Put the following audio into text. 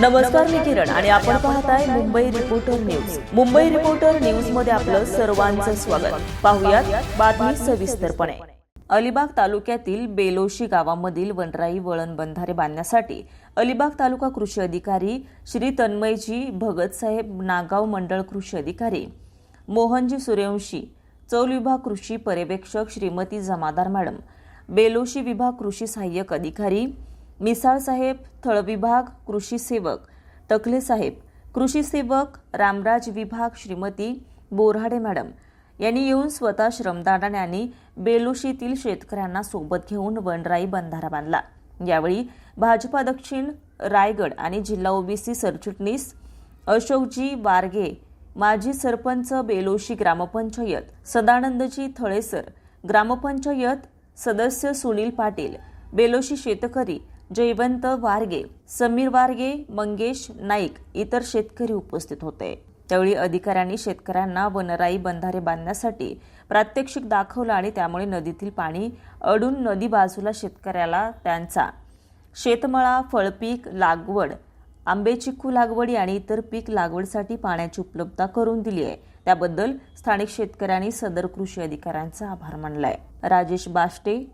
नमस्कार मी किरण आणि आपण पाहताय Mumbai reporter news Mumbai reporter न्यूजमध्ये आपलं सर्वांचं स्वागत. पाहुयात बातमी सविस्तरपणे. अलिबाग तालुक्यातील बेलोशी गावामधील वनराई वळण बंधारे बांधण्यासाठी अलिबाग तालुका कृषी अधिकारी श्री तन्मयजी भगतसाहेब नागाव मंडळ कृषी अधिकारी मोहनजी सूर्यवंशी चौल विभाग कृषी पर्यवेक्षक श्रीमती जमादार मॅडम बेलोशी विभाग कृषी सहाय्यक अधिकारी मिसाळ साहेब थळ कृषी सेवक. टकले साहेब कृषी सेवक रामराज विभाग श्रीमती बोराडे मॅडम. यांनी येऊन स्वतः श्रमदानाने आणि बेलोशीतील शेतकऱ्यांना सोबत घेऊन वनराई बंधारा बांधला. यावेळी भाजपा दक्षिण रायगड आणि जिल्हा ओबीसी सरचिटणीस अशोकजी वारगे माजी सरपंच बेलोशी ग्रामपंचायत सदानंदजी थळेसर ग्रामपंचायत सदस्य सुनील पाटील बेलोशी शेतकरी जयवंत वारगे समीर वारगे मंगेश नाईक इतर शेतकरी उपस्थित होते. त्यावेळी अधिकाऱ्यांनी शेतकऱ्यांना वनराई बंधारे बांधण्यासाठी प्रात्यक्षिक दाखवलं आणि त्यामुळे नदीतील पाणी अडून नदी बाजूला शेतकऱ्याला त्यांचा शेतमळा फळपीक लागवड आंबे चिक्कू लागवडी आणि इतर पीक लागवडीसाठी पाण्याची उपलब्धता करून दिली आहे. त्याबद्दल स्थानिक शेतकऱ्यांनी सदर कृषी अधिकाऱ्यांचा आभार मानलाय. Rajesh Bashte